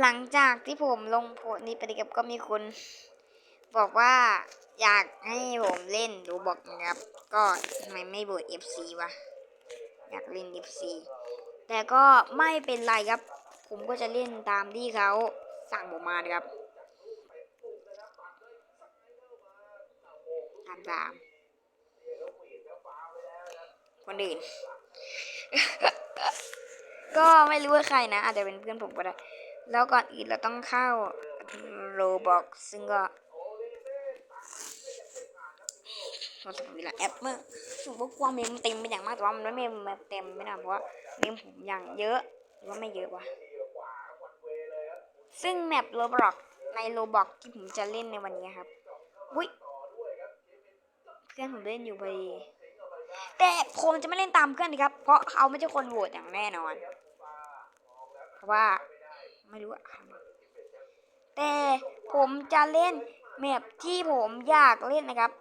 หลังจากที่ผมลงโพสนี้ไปนะครับก็มีคนบอกว่าอยากให้ผมเล่นดูบอกนะครับ ก็ทำไมไม่โบด FC วะ อยากเล่น FC แต่ก็ไม่เป็นไรครับ ผมก็จะเล่นตามที่เขาสั่งผมมานะครับตามตามคนอื่น ก็ไม่รู้ว่าใครนะ อาจจะเป็นเพื่อนผมก็ได้ แล้วก่อนอื่นเราต้องเข้าโรบอกซึ่งก็เราจะเวลาแอปเมื่อสมมติว่าเมมเต็มเป็นอย่างมากแต่ว่ามันไม่เมมเต็มไม่นะเพราะว่าเมมผมอย่างเยอะหรือว่าไม่เยอะวะซึ่งแมปโรบอกในโรบอกที่ผมจะเล่นในวันนี้ครับอุ้ยเพื่อนผมเล่นอยู่พอดีแต่ผมจะไม่เล่นตามเพื่อนดีครับ เพราะเขาไม่ใช่คนโหวตอย่างแน่นอน เพราะว่า ไม่รู้อะแต่ผมจะเล่นแมปที่ผมอยากเล่นนะครับ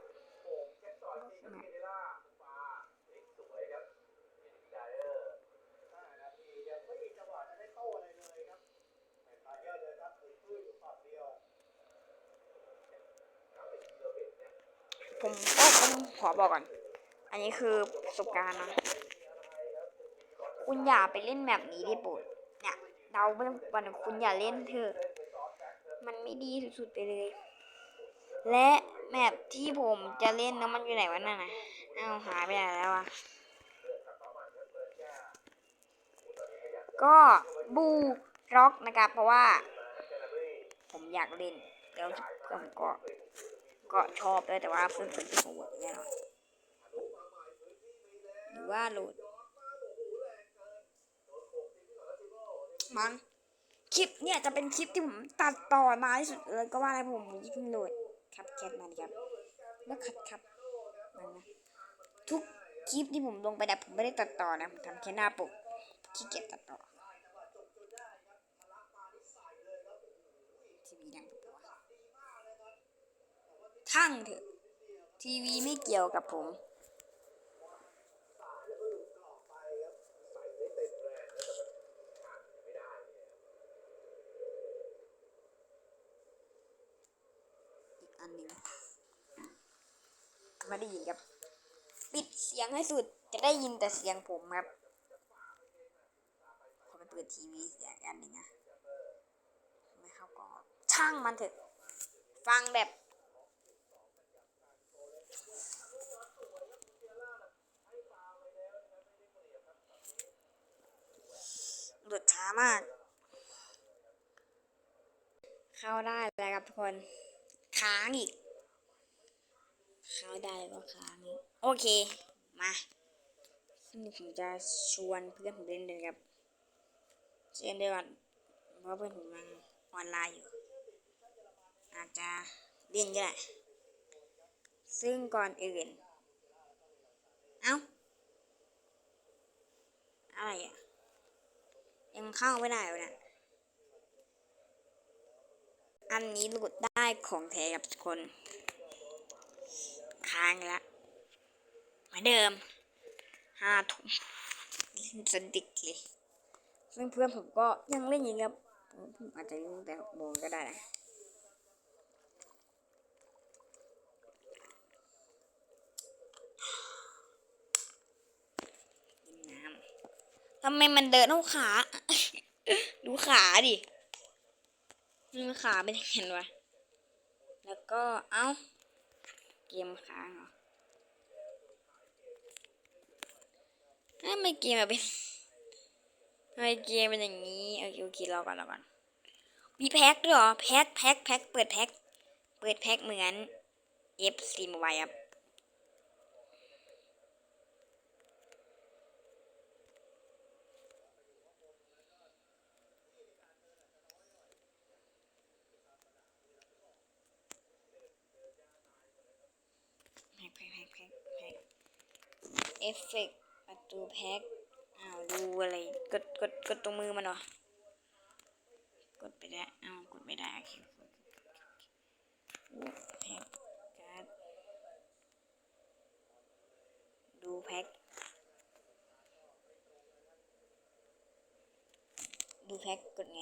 ผมก็ผมขอบอกก่อน อันนี้คือประสบการณ์นะ คุณอย่าไปเล่นแบบนี้ดิโปรด เนี่ยเราไม่ต้องวันคุณอย่าเล่นเถอะ มันไม่ดีสุดๆไปเลย และแมปที่ผมจะเล่นนะมันอยู่ไหนวะนั่นน่ะอ้าหายไปไหนแล้วอะก็บูร็อกนะครับ เพราะว่า ผมอยากเล่นแล้วผมก็ ก็ชอบด้วยแต่ว่าเพื่อนเป็นโหดแน่นอนหรือว่าโหลด มันคลิปเนี่ยจะเป็นคลิปที่ผมตัดต่อมาที่สุดเลยก็ว่าอะไรผมเพิ่งโหลดครับแคทมันครับแล้วขัดครับมันนะทุกคลิปที่ผมลงไปแต่ผมไม่ได้ตัดต่อนะผมทำแค่หน้าปกขี้เกียจตัดต่อทีวีดังปะวะทั้งเถอะทีวีไม่เกี่ยวกับผม อีกอันหนึ่งไม่ได้ยินครับ ปิดเสียงให้สุดจะได้ยินแต่เสียงผมครับพอไปเปิดทีวีเสียงอีกอันหนึ่งอะไม่เข้าก็ช่างมันเถอะ ฟังแบบหลุดช้ามาก เข้าได้แล้วครับทุกคนค้างอีกเข้าได้ก็ค้างอีกโอเค มาซึ่งผมจะชวนเพื่อนผมเล่นเลยครับเชนเดียวันเพราะเพื่อนผมยังออนไลน์อยู่ อาจจะเล่นก็ได้ซึ่งก่อนอื่น เอ้า อะไรอะ ยังเข้าไม่ได้เลยนี่ยอันนี้หลุดได้ของแท้กับทุกคน ค้างแล้ว มือนเดิมห้าทุ่มสดิกเลยซึ่งเพื่อนผมก็ยังเล่นอยู่ครับผมอาจจะเล่นตั้งแต่หกโมงก็ได้นะทำไมมันเดินเอาขา ดูขาดิมันขาเป็นยังไงวะ แล้วก็ เอ้า เกมค้างเหรอ ทำไมเกมแบบเป็นทำไมเกมเป็นอย่างนี้โอเคโอเครอก่อนรอก่อนมีแพ็คด้วยเหรอแพ็คแพ็คแพ็คเปิดแพ็คเปิดแพ็คเหมือน F ซีมไวครับแพ็คแพ็คแพ็คแพ็คแพ็คเอฟเฟก ต์ประตูแพ็คอ้าวดูอะไรกดกดกดตรงมือมันหรอกดไปได้อ้าวกดไม่ได้แพ็คการ์ดดูแพ็คดูแพ็คกดไง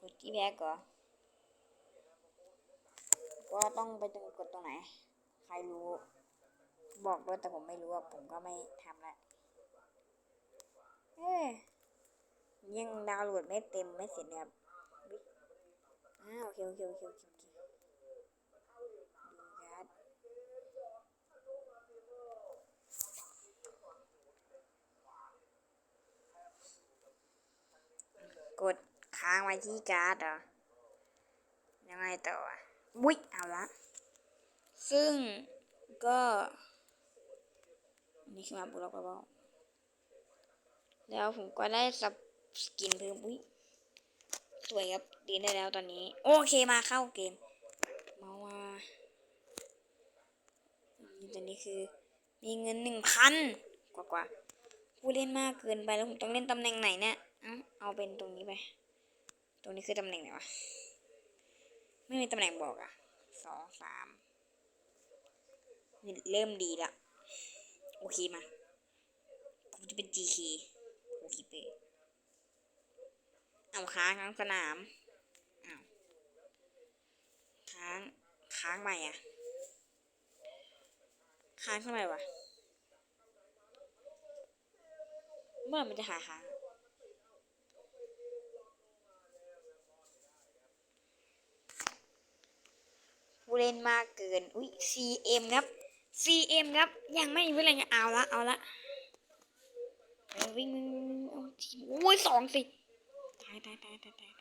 กดที่แบ็กเหรอว่าต้องไปตรงกดตรงไหน ใครรู้ บอกด้วยแต่ผมไม่รู้อะผมก็ไม่ทำละเอ้ยยังดาวน์โหลดไม่เต็มไม่เสร็จเลยครับอ้าโอเคโอเคโอเคโอเคดูการ์ดกดค้างไว้ที่การ์ดเหรอยังไงต่ออะวิเอาละซึ่งก็ นี่คือมาบุล็อกเบาๆแล้วผมก็ได้สับสกินเพิ่มอุ้ยสวยครับดีได้แล้วตอนนี้ โอเคมาเข้าเกมมาว่าตอนนี้คือ มีเงินหนึ่งพันกว่ากว่าผู้เล่นมากเกินไปแล้วผมต้องเล่นตำแหน่งไหนเนี่ยเอาเอาเป็นตรงนี้ไป ตรงนี้คือตำแหน่งไหนวะไม่มีตำแหน่งบอกอะสองสามเริ่มดีละ โอเคมา ผมจะเป็น GK โอเคเปเอาค้างค้างสนามอ้าวค้างค้างใหม่อะ ค้างทำไมวะ เมื่อไหร่มันจะหาค้างผู้เล่นมากเกิน อุ้ย CM ครับ CM ครับ ยังไม่มีเวลาเอาละเอาละเออวิ่งวิ่งวิ่งวิ่งเอาทีโอ้ยสองสิตายตายตายตายตาย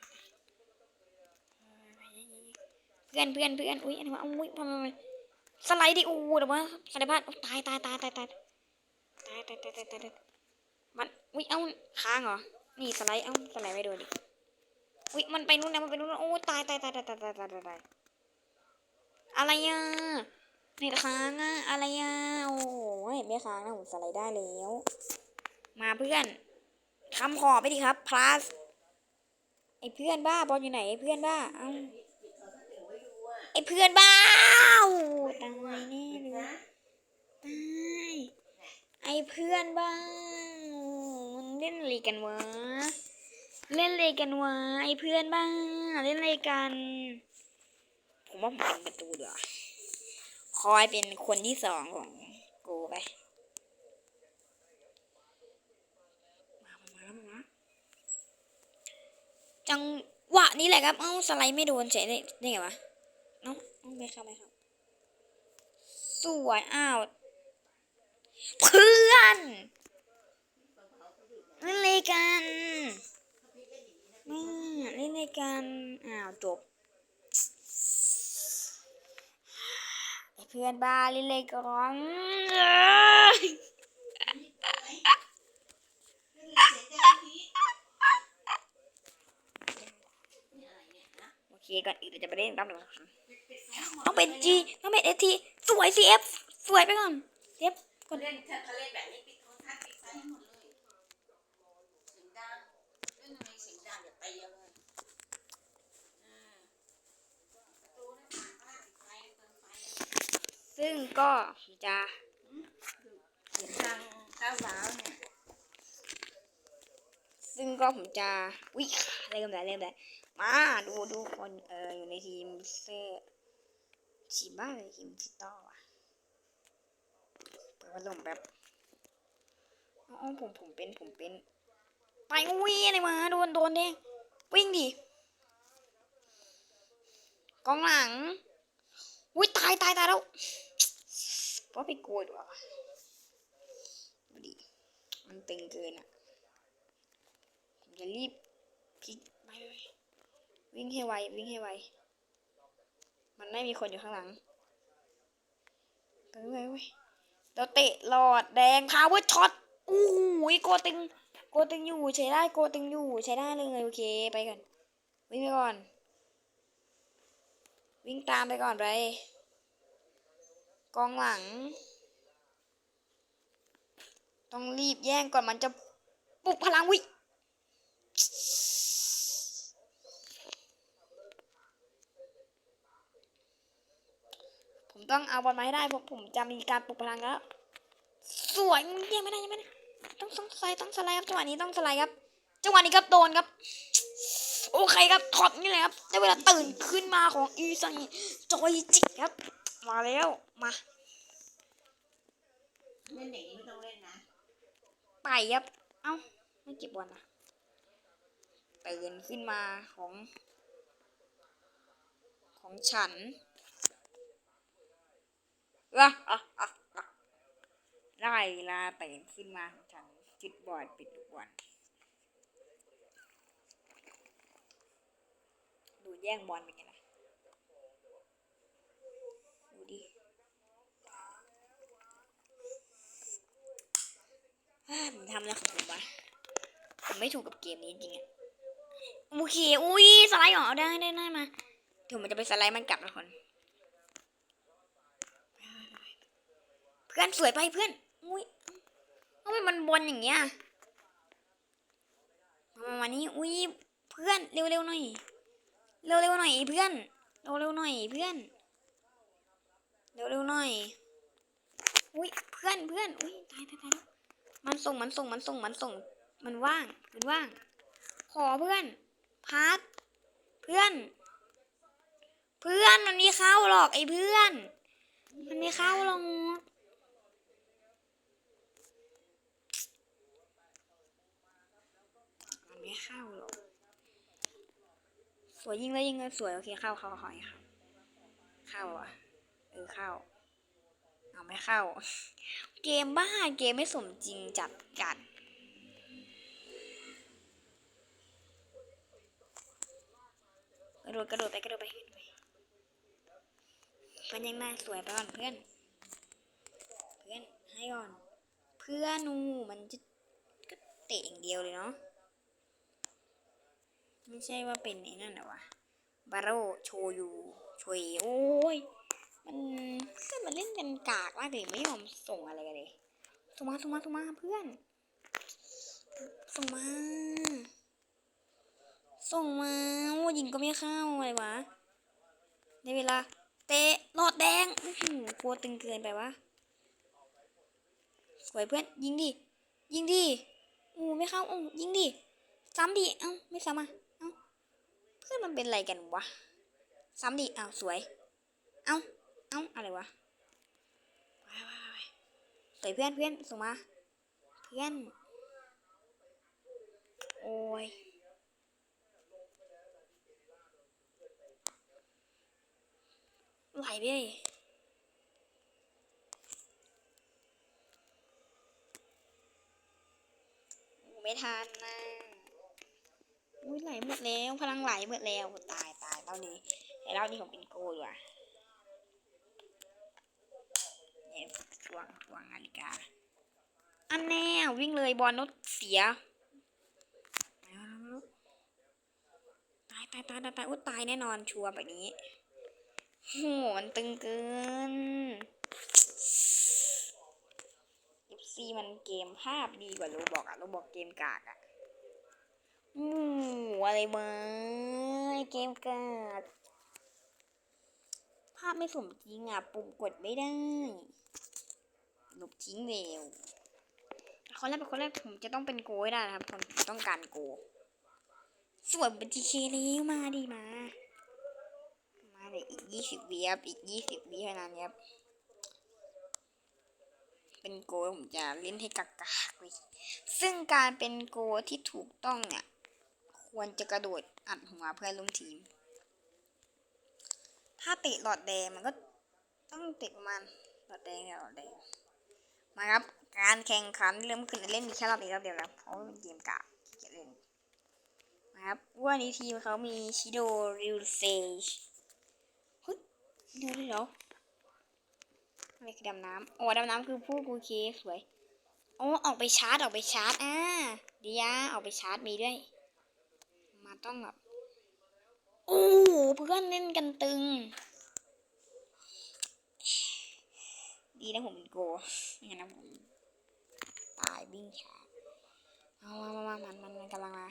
เพื่อนเพื่อนเพื่อนอุ้ยอันนี้ว่าอุ้ยทำไมสไลด์ดิโอ้เดี๋ยวว่าสไลด์พัดตายตายตายตายตายตายตายตายตายตายตายมันอุ้ยเอ้าค้างเหรอนี่สไลด์เอ้าสไลด์ไม่โดนดิอุ้ยมันไปนู่นนะมันไปนู่นโอ้ตายตายตายตายตายตายตายตายอะไรอะ เน็ตค้างอะอะไรอะโอ้ยไม่ค้างนะผมสไลด์ได้แล้ว มาเพื่อนคำขอไปดิครับ plus ไอเพื่อนบ้าบอลอยู่ไหนไอเพื่อนบ้า เอ้าไอเพื่อนบ้าตายแน่เลยตายไอเพื่อนบ้ามันเล่นอะไรกันวะ เล่นอะไรกันวะไอเพื่อนบ้า เล่นอะไรกัน ผมว่าผมเป็นประตูเดี๋ยว คอยเป็นคนที่สองของกูไปจังหวะนี้แหละครับ เอ้าสไลด์ไม่โดนเฉยได้ได้ไงวะเอ้าเอ้าไม่เข้าไม่เข้าสวยอ้าวเพื่อนเล่นอะไรกันเล่นอะไรกันอ้าวจบ ไอ้เพื่อนบ้าเล่นเลยก่องโอเคก่อนอื่นเราจะไปเล่นตั้งหนึ่งต้องเป็นจีต้องเป็นเอทีสวยซีเอฟสวยไปก่อนเซฟก่อนเล่นเธอเล่นแบบนี้ปิดโทรทัศน์ปิดไฟให้หมดเลยเสียงดังเล่นทำไมเสียงดังอย่าตีเอาเลยอ่าประตูหน้าต่างก็ได้ปิดไฟเปิดไฟ ซึ่งก็จะเสียงดังก้าว้าวเนี่ยซึ่งก็ผมจะวิเริ่มแล้วเริ่มแล้วมาดูดูคนเอออยู่ในทีมเซทีมบ้าเลยทีมทิตอว่ะเปิดพัดลมแบบอ๋อผมผมเป็นผมเป็นไปอุ้ยอะไรมาโดนโดนเด้วิ่งดิกองหลังอุ้ยตายตายตายแล้ว ว่าไปกลัวดีกว่าดูดิมันตึงเกินอะผมจะรีบพลิกไปเลยวิ่งให้ไว วิ่งให้ไว มันไม่มีคนอยู่ข้างหลังไปเว้ยเว้ยเราเตะหลอดแดงพาวเวอร์ช็อตอู้หูยโกตึง โกตึงอยู่ใช้ได้โกตึงอยู่ใช้ได้เลยโอเคไปก่อนวิ่งไปก่อน วิ่งตามไปก่อนไป กองหลัง ต้องรีบแย่งก่อนมันจะปลุกพลังวิผมต้องเอาบอลมาให้ได้เพราะผมจะมีการปลุกพลังแล้ว สวยยังไม่ได้ยังไม่ได้ต้องต้องสไลด์ต้องสไลด์ครับจังหวะนี้ต้องสไลด์ครับจังหวะนี้ครับโดนครับ โอเคครับถอดนี่เลยครับได้เวลาตื่นขึ้นมาของอีซังจอยจิครับ มาแล้ว มาเล่นอย่างนี้ไม่ต้องเล่นนะไปครับ เอ้า ไม่เก็บบอลนะตื่นขึ้นมาของ ของฉันอะอะอะอะได้เวลาตื่นขึ้นมาของฉันจุดบอดปิดทุกวันดูแย่งบอลเป็นไงล่ะดูดิอ้า ผมทำอะไรของผมวะผมไม่ถูกกับเกมนี้จริงอะโอเค อุ้ยสไลด์เหรอได้ได้ได้มาเดี๋ยวมันจะไปสไลด์มันกลับนะคนเพื่อนสวยไปเพื่อน อุ้ยทำไมมันบอลอย่างเงี้ยมามานี่อุ้ยเพื่อนเร็วๆหน่อยเร็วๆหน่อยเพื่อนเร็วๆหน่อยเพื่อนเร็วๆหน่อยอุ้ยเพื่อนเพื่อนอุ้ยตายตายตาย มันส่งมันส่งมันส่งมันส่ง มันว่างมันว่าง ขอเพื่อนพัดเพื่อน เพื่อนมันไม่เข้าหรอกไอ้เพื่อน มันไม่เข้าหรอกมันไม่เข้าหรอกสวยยิงเลยยิงเลยสวยโอเคเข้าเข้าเข้าเข้าเข้าอะเออเข้า เอาไม่เข้า เกมบ้าเกมไม่สมจริงจัดจัดกระโดดกระโดดไปกระโดดไปมันยังน่าสวยไปก่อนเพื่อน เพื่อนให้ก่อน เพื่อนนูมันจะก็เตะอย่างเดียวเลยเนาะไม่ใช่ว่าเป็นไอ้นั่นนะวะบาโรโชยูโชยโอ้ย มันเพื่อนมันเล่นกันกากมากเลยไม่ยอมส่งอะไรกันเลยส่งมาส่งมาส่งมาเพื่อน ส่งมา ส่งมาโอ้ยิงก็ไม่เข้าอะไรวะในเวลา เตะหลอดแดงอื้อหือกลัวตึงเกินไปวะสวยเพื่อน ยิงดิ ยิงดิอู้ไม่เข้าอู้ยิงดิ ซ้ำดิ เอ้า ไม่ซ้ำอะ เอ้า เพื่อนมันเป็นอะไรกันวะ ซ้ำดิ เอ้า สวย เอ้า เอ้าอะไรวะไปไปไปสวยเพื่อนเพื่อนส่งมา เพื่อน โอ้ยไหลไปเลยไม่ทันนะอุ้ยไหลหมดแล้ว พลังไหลหมดแล้ว ตายตายเต้านี้ไอ้เต้านี้ผมเป็นโกดว่า เนี่ยทวงทวงนาฬิกา อันแน่วิ่งเลยบอลนดเสียตายตายตายตายตายอุ้ยตายแน่นอนชัวร์แบบนี้โหมันตึงเกิน FC มันเกมภาพดีกว่าโรบอกอะโรบอกเกมกากอะอู้อะไรมาเกมกากภาพไม่สมจริงอะปุ่มกดไม่ได้ ลบทิ้งเร็วคนแรกเป็นคนแรกผมจะต้องเป็นโกให้ได้นะครับคนผมต้องการโกส่วนเป็นทีเคแล้วมาดีมา มาเดี๋ยวอีกยี่สิบวิครับอีกยี่สิบวิเท่านั้นครับเป็นโกผมจะเล่นให้กากๆเลยซึ่งการเป็นโกที่ถูกต้องเนี่ย ควรจะกระโดดอัดหัวเพื่อนร่วมทีม ถ้าเตะหลอดแดงมันก็ต้องเตะประมาณหลอดแดงเนี่ยหลอดแดง มาครับ การแข่งขันเริ่มขึ้นเล่นมีแค่รอบนี้รอบเดียวแล้วเพราะว่าเป็นเกมกาเกเล่นนะครับวันนี้ทีมเขามีชิโดริวเซจเฮ้ยเดี๋ยวเดี๋ยวอะไรคือดำน้ำอ๋อดำน้ำคือผู้กูเคสวยโอ้ออกไปชาร์จออกไปชาร์จอ่าดียาออกไปชาร์จมีด้วย มาต้องแบบโอ้เพื่อนเล่นกันตึง ดีนะผมเป็นโกอย่างนั้นผมตายวิ่งช้เอามามามามันมันกำลังมา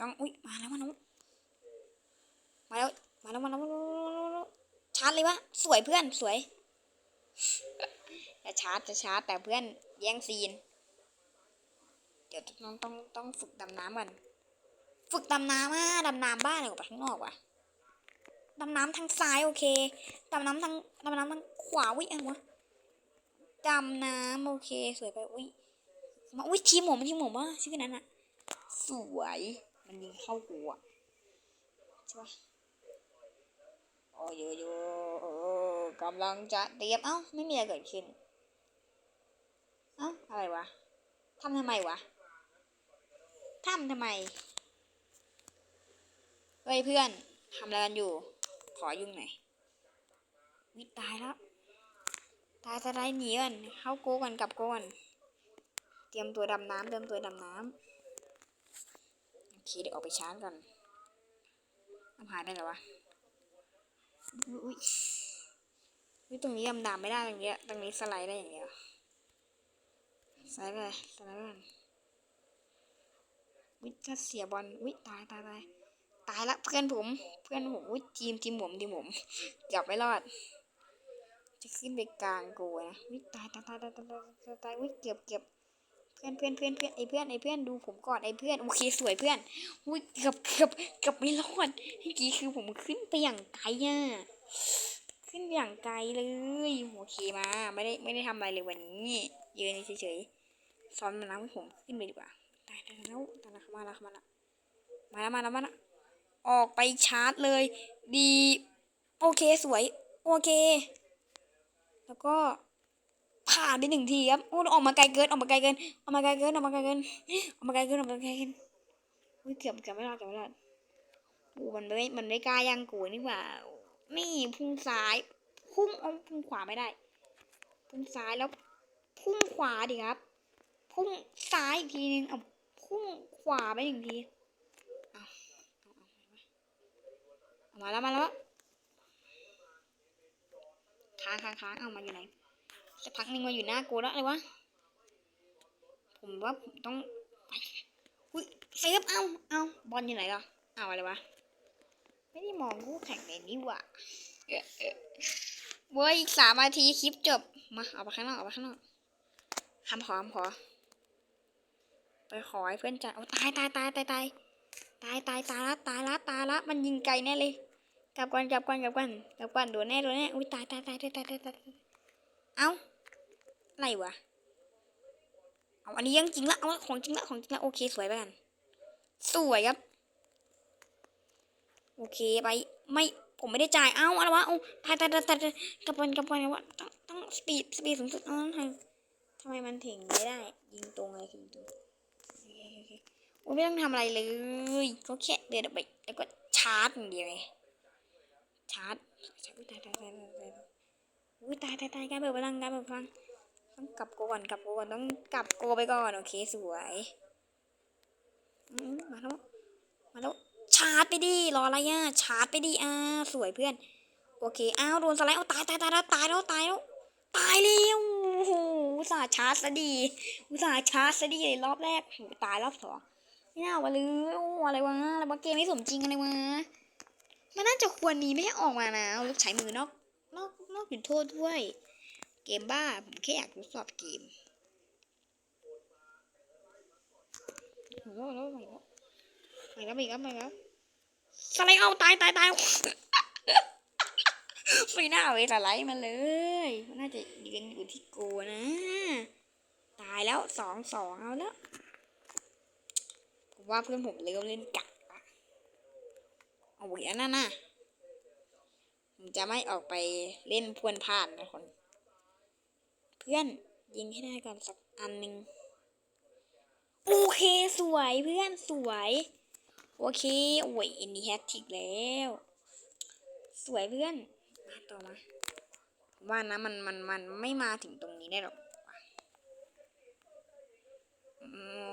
ต้องอุ้ยมาแล้วมาแล้วมาแล้วมาแล้วมาแล้วมาแล้วชาร์จเลยวะสวยเพื่อนสวยจะชาร์จจะชาร์จแต่เพื่อนแย่งซีน เดี๋ยวต้องต้องต้องฝึกดำน้ำก่อนฝึกดำน้ำอะดำน้ำบ้านเลยออกาปข้างนอกว่ะ ดำน้ำทางซ้ายโอเคดำน้ำทางดำน้ำทางขวาวิอะไรวะดำน้ำโอเค สวยไปอุ้ยมาอุ้ยทีมผมทีมผมว่าชื่อนั้นอะสวยมันยิงเข้าหัวใช่ปะโอ้ยโยโย่กำลังจะเตรียมเอ้าไม่มีอะไรเกิดขึ้นเอ้าอะไรวะทำทำไมวะทำทำไมเฮ้ยเพื่อนทำอะไรกันอยู่ ขอยุ่งหน่อยวิตายแล้วตายสไลด์หนีก่อนเข้าโกก่อนกลับโกก่อนเตรียมตัวดำน้ำเตรียมตัวดำน้ำโอเคเดี๋ยวออกไปชาร์จก่อนน้ำหายได้เหรอวะอุ๊ยอุ๊ยตรงนี้ดำน้ำไม่ได้ตรงนี้ตรงนี้สไลด์ได้อย่างเดียวสไลด์ไปเลยสไลด์ไปก่อนวิถ้าเสียบอลวิตายตายตาย ตายละเพื่อนผม เพื่อนผมทีมทีมผมทีมผมจับไม่รอด จะขึ้นไปกลางกูนะวิตายตายตายตายตายตายตายวิเก็บเก็บเพื่อนเพื่อนเพื่อนเพื่อนไอเพื่อนไอเพื่อนดูผมก่อนไอเพื่อนโอเคสวยเพื่อนวิเกือบเกือบเกือบไม่รอดที่กี้คือผมขึ้นไปอย่างไกลอะขึ้นอย่างไกลเลยโอเคมาไม่ได้ไม่ได้ทำอะไรเลยวันนี้ยืนเฉยๆซ้อนมันน้ำให้ผมขึ้นไปดีกว่าตายแล้วตายแล้วมาแล้วมาแล้วมาละมาล้ว ออกไปชาร์จเลย ดี โอเคสวย โอเค แล้วก็ผ่านไปหนึ่งทีครับโอ้ออกมาไกลเกินออกมาไกลเกินออกมาไกลเกินออกมาไกลเกินออกมาไกลเกินออกมาไกลเกินอุ้ยเกือบเกือบไม่รอดเกือบไม่รอดโอ้มันไม่มันไม่กล้ายังกูนี่หว่า นี่พุ่งซ้าย พุ่งเอาพุ่งขวาไม่ได้ พุ่งซ้ายแล้ว พุ่งขวาดิครับ พุ่งซ้ายอีกทีนึงเอาพุ่งขวาไปหนึ่งที เอา มาแล้วมาแล้วค้างค้างค้างเอามาอยู่ไหนสักพักหนึงมาอยู่หน้ากูแล้วอะไรวะผมว่าผมต้องอุ้ยเซฟเอาเอาบอลอยู่ไหนล่ะเอาอะไรวะไม่ได้มองคู่แข่งเลยนี่ว่าเว้ยอีกสามนาทีคลิปจบมาเอาไปข้างนอกเอาไปข้างนอกคำขอคำขอไปขอให้เพื่อนจ่ายโอ้ตายตายตายตายตาย ตายตายตายละตายละตายละมันยิงไกลแน่เลยกลับก่อนกลับก่อนกลับก่อนกลับก่อนโดนแน่โดนแน่อุ้ยตายตายตายตายตายตายเอ้าอะไรวะเอาอันนี้ยังจริงละเอาของจริงละของจริงละโอเคสวยไปกัน สวยครับ โอเคไปไม่ผมไม่ได้จ่ายเอ้าอะไรวะเอ้าตายตายตายตายกลับก่อนกลับก่อนวะต้องต้องสปีดสปีดสูงสุดอ๋อทำทำไมมันถึงไม่ได้ ยิงตรงเลยยิงตรงโอ อเคโอ้ไม่ต้องทำอะไรเลยก็แค่เดินออกไปแล้วก็ชาร์จอย่างเดียวไงชาร์จชาร์จตายตายตายตายตายอุ้ยตายตายตายการเบิดพลังการเบิดพลังต้องกลับโกก่อนกลับโกก่อนต้องกลับโกไปก่อนโอเคสวยอืมมาแล้วมาแล้วชาร์จไปดิรออะไรอะชาร์จไปดิอ่าสวยเพื่อน โอเคอ้าวโดนสไลด์เอาตายตายตายแล้วตายแล้วตายแล้วตายแล้วโอ้โหอุตส่าห์ชาร์จซะดีอุตส่าห์ชาร์จซะดีเลยรอบแรกโหตายรอบสอง ไม่น่าเอามาเลยโอ้อะไรวะอะไรวะเกมไม่สมจริงอะไรวะมันน่าจะควรมีไม่ให้ออกมานะเอาลูกใช้มือนอกนอกนอกจุดโทษด้วย เกมบ้าผมแค่อยากทดสอบเกมโอ้โหแล้วใหม่แล้วม่แล้วม่แล้วม่แล้วสไลด์เอาตายตายตายไม่น่าเอาอ้สไลด์มาเลยมันน่าจะยืนอยู่ที่โกนะ ตายแล้วสองสองเอาแล้ว ผมว่าเพื่อนผมเริ่มเล่นกักละเอาเหวียนนั่นนะผมจะไม่ออกไปเล่นพวนผ่านนะคน เพื่อนยิงให้ได้ก่อนสักอันหนึ่งโอเคสวยเพื่อนสวย โอเคโอ้ยอันนี้แฮตทิกแล้ว สวยเพื่อนมาต่อมาว่านะมันมันมันไม่มาถึงตรงนี้ได้หรอกอืม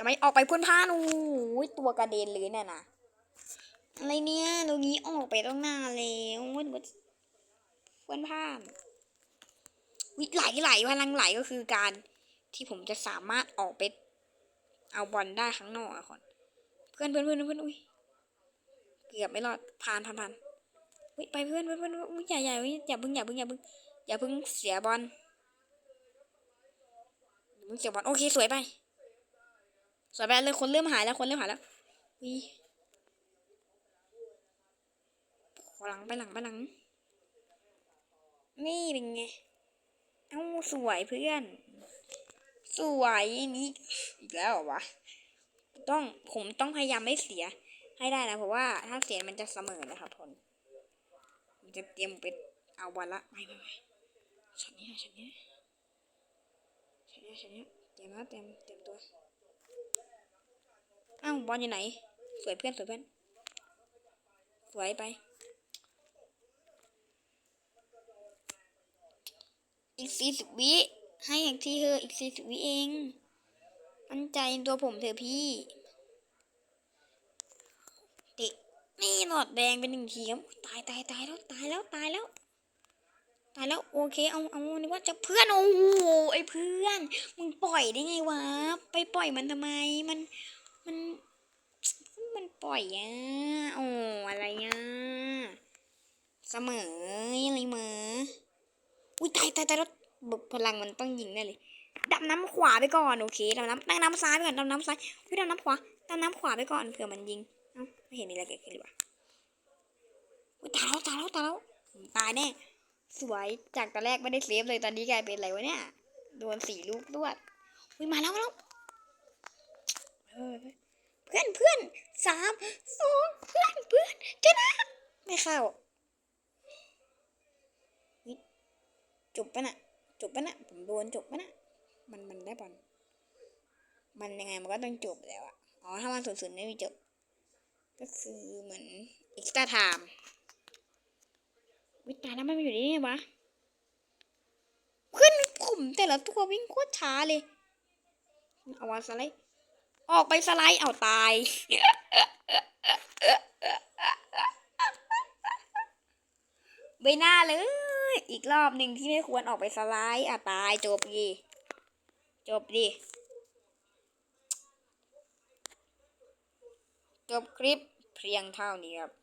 จะไม่ออกไปพ่นพ่านโอ้ยตัวกระเด็นเลยน่ะนะอะไรเนี่ยตรงนี้ออกไปต้องหน้าแล้วมันพ่นพ่านวิไหลไหลพลังไหลก็คือการที่ผมจะสามารถออกไปเอาบอลได้ข้างนอกอะคนเพื่อนเพื่อนเพื่อนเพื่อนอุ้ยเกือบไม่รอดผ่านผ่านผ่านอุ้ยไปเพื่อนเพื่อนเพื่อนอุ้ยอย่าอย่าอย่าอย่าเพิ่งอย่าเพิ่งอย่าเพิ่งอย่าเพิ่งเสียบอลอย่าเพิ่งเสียบอลโอเคสวยไป สวยไปเลยคนเริ่มหายแล้วคนเริ่มหายแล้ววิขอหลังไปหลังไปหลัง นี่เป็นไง เอ้าสวยเพื่อน สวยนี่อีกแล้วเหรอวะ ต้องผมต้องพยายามไม่เสียให้ได้นะเพราะว่าถ้าเสียมันจะเสมอนะครับทนมันจะเตรียมไปเอาบอลละไปไปไปช็อตนี้นะช็อตนี้ช็อตนี้ช็อตนี้เตรียมแล้วเตรียมเตรียมตัว อ้าวบอลอยู่ไหน สวยเพื่อนสวยเพื่อน สวยไป อีกสี่สิบวิ ให้อย่างที่เธออีกสี่สิบวิเอง มั่นใจตัวผมเถอะพี่เด็กนี่หลอดแดงเป็นหนึ่งทีครับตายตายตายแล้วตายแล้วตายแล้วตายแล้วโอเคเอาเอานึกว่าจะเพื่อนโอ้โหไอ้เพื่อน มึงปล่อยได้ไงวะ ไปปล่อยมันทำไมมัน มัน มันปล่อยอะโอ้อะไรอะ เสมออะไรเหมออุ้ยตายตายตายแล้วบพลังมันต้องยิงแน่เลยดำน้ำขวาไปก่อนโอเคดำน้ำตั้งน้ำซ้ายไปก่อนดำน้ำซ้ายอุ้ยดำน้ำขวาดำน้ำขวาไปก่อนเผื่อมันยิงเอ้าไม่เห็นมีอะไรเกิดขึ้นเลยวะอุ้ยตายแล้วตายแล้วตายแล้วตายแน่สวยจากตอนแรกไม่ได้เซฟเลยตอนนี้กลายเป็นอะไรวะเนี่ยโดนสี่ลูกด้วยอุ้ยมาแล้วมาแล้ว เพื่อนเพื่อนสามสองเพื่อนเพื่อนชนะไม่เข้าจบปะนะจบปะนะผมโดนจบปะนะมันมันได้บอลมันยังไงมันก็ต้องจบแล้วอะอ๋อถ้ามันศูนย์ศูนย์ไม่มีจบ ก็คือเหมือน extra time วิตาแล้วมันอยู่นี่ไงวะขึ้นผมแต่ละตัววิ่งโคตรช้าเลย เอาวาสไลด์ ออกไปสไลด์เอาตายไปหน้าเลย อีกรอบหนึ่งที่ไม่ควรออกไปสไลด์อะตายจบดี จบดี จบคลิปเพียงเท่านี้ครับ